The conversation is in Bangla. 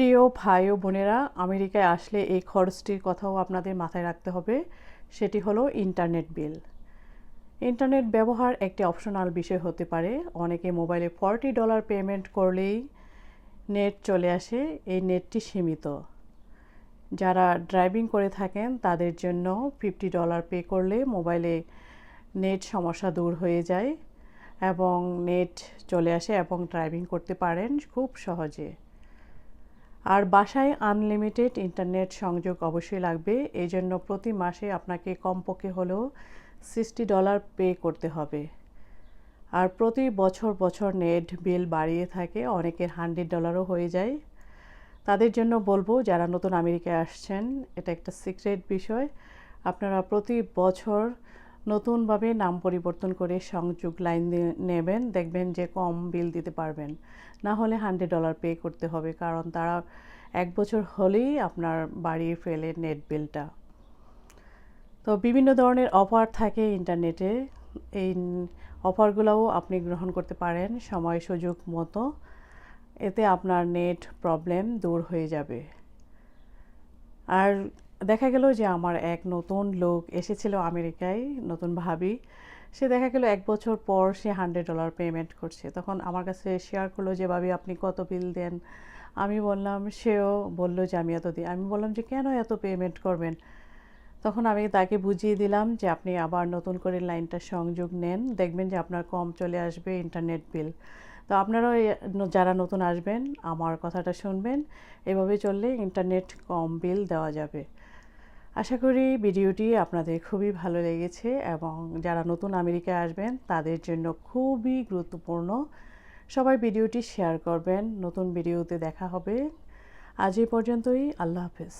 প্রিয় ভাই ও বোনেরা, আমেরিকায় আসলে এই খরচটির কথাও আপনাদের মাথায় রাখতে হবে। সেটি হলো ইন্টারনেট বিল। ইন্টারনেট ব্যবহার একটি অপশনাল বিষয় হতে পারে। অনেকে মোবাইলে ফর্টি ডলার পেমেন্ট করলেই নেট চলে আসে, এই নেটটি সীমিত। যারা ড্রাইভিং করে থাকেন, তাদের জন্য ফিফটি ডলার পে করলে মোবাইলে নেট সমস্যা দূর হয়ে যায় এবং নেট চলে আসে এবং ড্রাইভিং করতে পারেন খুব সহজে। আর বাসায় আনলিমিটেড ইন্টারনেট সংযোগ অবশ্যই লাগবে। এই জন্য প্রতি মাসে আপনাকে কমপক্ষে হলেও সিক্সটি ডলার পে করতে হবে। আর প্রতি বছর বছর নেট বিল বাড়িয়ে থাকে, অনেকের হান্ড্রেড ডলারও হয়ে যায়। তাদের জন্য বলব, যারা নতুন আমেরিকায় আসছেন, এটা একটা সিক্রেট বিষয়। আপনারা প্রতি বছর নতুনভাবে নাম পরিবর্তন করে সংযোগ লাইন নেবেন, দেখবেন যে কম বিল দিতে পারবেন। না হলে হান্ড্রেড ডলার পে করতে হবে, কারণ তারা এক বছর হলেই আপনার বাড়িয়ে ফেলে নেট বিলটা তো বিভিন্ন ধরনের অফার থাকে ইন্টারনেটে এই অফারগুলোও আপনি গ্রহণ করতে পারেন সময় সুযোগ মতো। এতে আপনার নেট প্রবলেম দূর হয়ে যাবে। আর দেখা গেল যে আমার এক নতুন লোক এসেছিল আমেরিকায়, নতুন ভাবি। সে দেখা গেল এক বছর পর সে হান্ড্রেড ডলার পেমেন্ট করছে। তখন আমার কাছে শেয়ার করল যে, ভাবি, আপনি কত বিল দেন? আমি বললাম, সেও বলল যে, আমি এত দিই আমি বললাম যে, কেন এত পেমেন্ট করবেন? তখন আমি তাকে বুঝিয়ে দিলাম যে, আপনি আবার নতুন করে লাইনটা সংযোগ নেন। দেখবেন যে, আপনার কম চলে আসবে ইন্টারনেট বিল তো আপনারাও যারা নতুন আসবেন, আমার কথাটা শুনবেন। এভাবে চললে ইন্টারনেট কম বিল দেওয়া যাবে। আশা করি ভিডিওটি আপনাদের খুবই ভালো লেগেছে এবং যারা নতুন আমেরিকায় আসবেন, তাদের জন্য খুবই গুরুত্বপূর্ণ। সবাই ভিডিওটি শেয়ার করবেন। নতুন ভিডিওতে দেখা হবে। আজ এই পর্যন্তই। আল্লাহ হাফেজ।